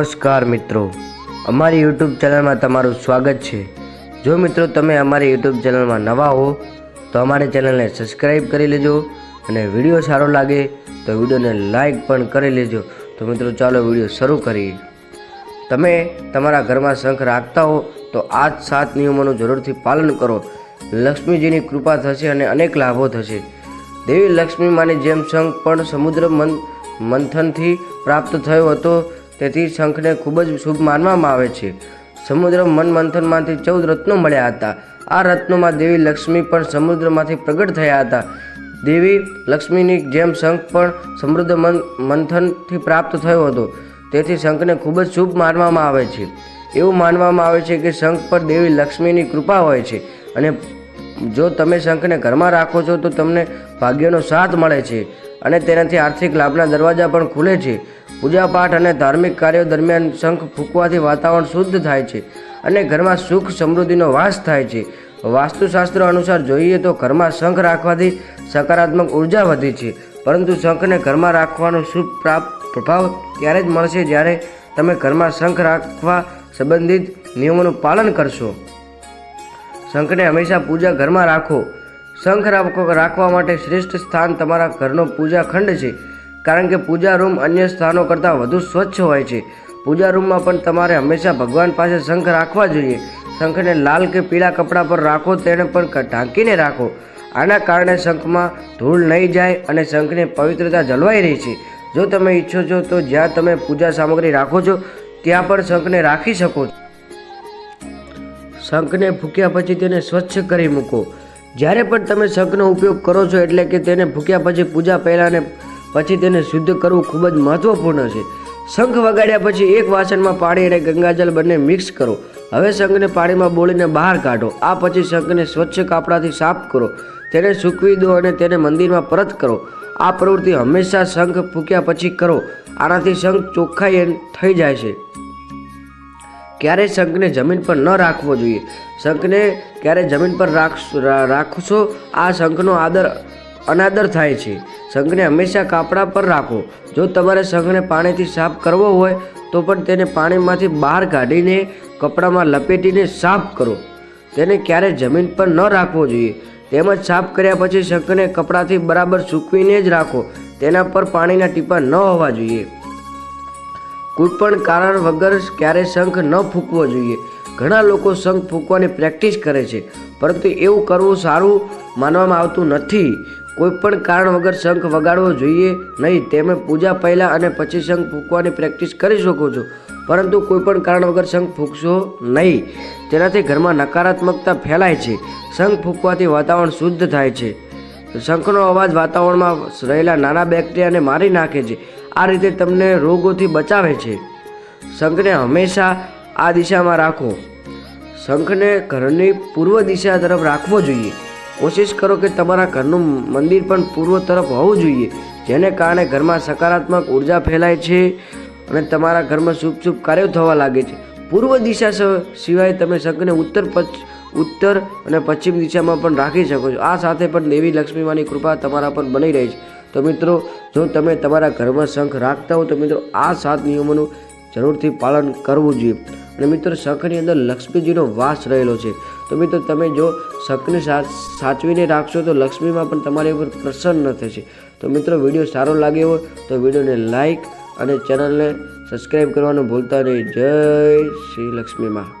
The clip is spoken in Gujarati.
નમસ્કાર મિત્રો. અમારી યુટ્યુબ ચેનલમાં તમારું સ્વાગત છે. જો મિત્રો તમે અમારી યુટ્યુબ ચેનલમાં નવા હો, તો અમારી ચેનલને સબસ્ક્રાઈબ કરી લેજો અને વીડિયો સારો લાગે, તો વિડીયોને લાઈક પણ કરી લેજો. તો મિત્રો ચાલો વીડિયો શરૂ કરીએ. તમે તમારા ઘરમાં શંખ રાખતા હો, તો આ જ સાત નિયમોનું જરૂરથી પાલન કરો. લક્ષ્મીજીની કૃપા થશે અને અનેક લાભો થશે. દેવી લક્ષ્મી માની જેમ શંખ પણ સમુદ્ર મન મંથનથી પ્રાપ્ત થયો હતો. તેથી શંખને ખૂબ જ શુભ માનવામાં આવે છે. સમુદ્ર મન મંથનમાંથી ચૌદ રત્નો મળ્યા હતા. આ રત્નોમાં દેવી લક્ષ્મી પણ સમુદ્રમાંથી પ્રગટ થયા હતા. દેવી લક્ષ્મીની જેમ શંખ પણ સમૃદ્ધ મન, મંથનથી પ્રાપ્ત થયો હતો. તેથી શંખને ખૂબ જ શુભ માનવામાં આવે છે. એવું માનવામાં આવે છે કે શંખ પર દેવી લક્ષ્મીની કૃપા હોય છે અને જો તમે શંખને ઘરમાં રાખો છો તો તમને ભાગ્યનો સાથ મળે છે અને તેનાથી આર્થિક લાભના દરવાજા પણ ખુલે છે. પૂજાપાઠ અને ધાર્મિક કાર્યો દરમિયાન શંખ ફૂંકવાથી વાતાવરણ શુદ્ધ થાય છે અને ઘરમાં સુખ સમૃદ્ધિનો વાસ થાય છે. વાસ્તુશાસ્ત્ર અનુસાર જોઈએ તો ઘરમાં શંખ રાખવાથી સકારાત્મક ઊર્જા વધે છે. પરંતુ શંખને ઘરમાં રાખવાનો શુભ પ્રાપ્ત પ્રભાવ ત્યારે જ મળશે જ્યારે તમે ઘરમાં શંખ રાખવા સંબંધિત નિયમોનું પાલન કરશો. શંખને હંમેશા પૂજા ઘરમાં રાખો. શંખ રાખો રાખવા માટે શ્રેષ્ઠ સ્થાન તમારા ઘરનો પૂજા ખંડ છે. કારણ કે પૂજા રૂમ અન્ય સ્થાનો કરતાં વધુ સ્વચ્છ હોય છે. પૂજા રૂમમાં પણ તમારે હંમેશા ભગવાન પાસે શંખ રાખવા જોઈએ. શંખને લાલ કે પીળા કપડાં પર રાખો, તેને પણ ઢાંકીને રાખો. આના કારણે શંખમાં ધૂળ નહીં જાય અને શંખની પવિત્રતા જળવાઈ રહી છે. જો તમે ઈચ્છો છો તો જ્યાં તમે પૂજા સામગ્રી રાખો છો, ત્યાં પણ શંખને રાખી શકો છો. શંખને ફૂંક્યા પછી તેને સ્વચ્છ કરી મૂકો. જ્યારે પણ તમે શંખનો ઉપયોગ કરો છો એટલે કે તેને ફૂંક્યા પછી પૂજા પહેલાં અને પછી તેને શુદ્ધ કરવું ખૂબ જ મહત્વપૂર્ણ છે. શંખ વગાડ્યા પછી એક વાસણમાં પાણી અને ગંગાજળ બંને મિક્સ કરો. હવે શંખને પાણીમાં બોળીને બહાર કાઢો. આ પછી શંખને સ્વચ્છ કાપડાથી સાફ કરો. તેને સૂકવી દો અને તેને મંદિરમાં પરત કરો. આ પ્રવૃત્તિ હંમેશા શંખ ફૂક્યા પછી કરો. આનાથી શંખ ચોખ્ખાઈ થઈ જાય છે. ક્યારેય શંખને જમીન પર ન રાખવો જોઈએ? શંખને ક્યારે જમીન પર રાખશો આ શંખનો આદર અનાદર થાય છે. શંખને હંમેશા કાપડા પર રાખો. જો તમારે શંખને પાણીથી સાફ કરવો હોય, તો પણ તેને પાણીમાંથી બહાર કાઢીને કપડામાં લપેટીને સાફ કરો. તેને ક્યારેય જમીન પર ન રાખવો જોઈએ. તેમજ સાફ કર્યા પછી શંખને કપડાથી બરાબર સૂકવીને જ રાખો. તેના પર પાણીના ટીપા ન હોવા જોઈએ. કોઈ પણ કારણ વગર ક્યારે શંખ ન ફૂંકવો જોઈએ. ઘણા લોકો શંખ ફૂંકવાની પ્રેક્ટિસ કરે છે, પરંતુ એવું કરવું સારું માનવામાં આવતું નથી. કોઈ પણ કારણ વગર શંખ વગાડવો જોઈએ નહીં, તમે પૂજા પહેલાં અને પછી શંખ ફૂંકવાની પ્રેક્ટિસ કરી શકો છો. પરંતુ કોઈ પણ કારણ વગર શંખ ફૂંકશો નહીં. તેનાથી ઘરમાં નકારાત્મકતા ફેલાય છે. શંખ ફૂંકવાથી વાતાવરણ શુદ્ધ થાય છે. શંખનો અવાજ વાતાવરણમાં રહેલા નાના બેક્ટેરિયાને મારી નાખે છે. આ રીતે તમને રોગોથી બચાવે છે. શંખને હંમેશા આ દિશામાં રાખો. શંખને ઘરની પૂર્વ દિશા તરફ રાખવો જોઈએ. કોશિશ કરો કે તમારા ઘરનું મંદિર પણ પૂર્વ તરફ હોવું જોઈએ, જેને કારણે ઘરમાં સકારાત્મક ઊર્જા ફેલાય છે અને તમારા ઘરમાં શુભ શુભ કાર્યો થવા લાગે છે. પૂર્વ દિશા સિવાય તમે શંખને ઉત્તર પશ્ચ ઉત્તર અને પશ્ચિમ દિશામાં પણ રાખી શકો છો. આ સાથે પણ દેવી લક્ષ્મીમાની કૃપા તમારા પર બની રહી છે. તો મિત્રો, જો તમે તમારા ઘરમાં શંખ રાખતા હો, તો મિત્રો આ સાત નિયમોનું જરૂરથી પાલન કરવું જોઈએ. અને મિત્રો, શંખની અંદર લક્ષ્મીજીનો વાસ રહેલો છે. તો મિત્રો, તમે જો શંખને સાચવીને રાખશો, તો લક્ષ્મીમાં પણ તમારી ઉપર પ્રસન્ન થશે. તો મિત્રો, વીડિયો સારો લાગ્યો હોય, તો વિડીયોને લાઈક અને ચેનલને સબસ્ક્રાઈબ કરવાનું ભૂલતા નહીં. જય શ્રી લક્ષ્મીમાં.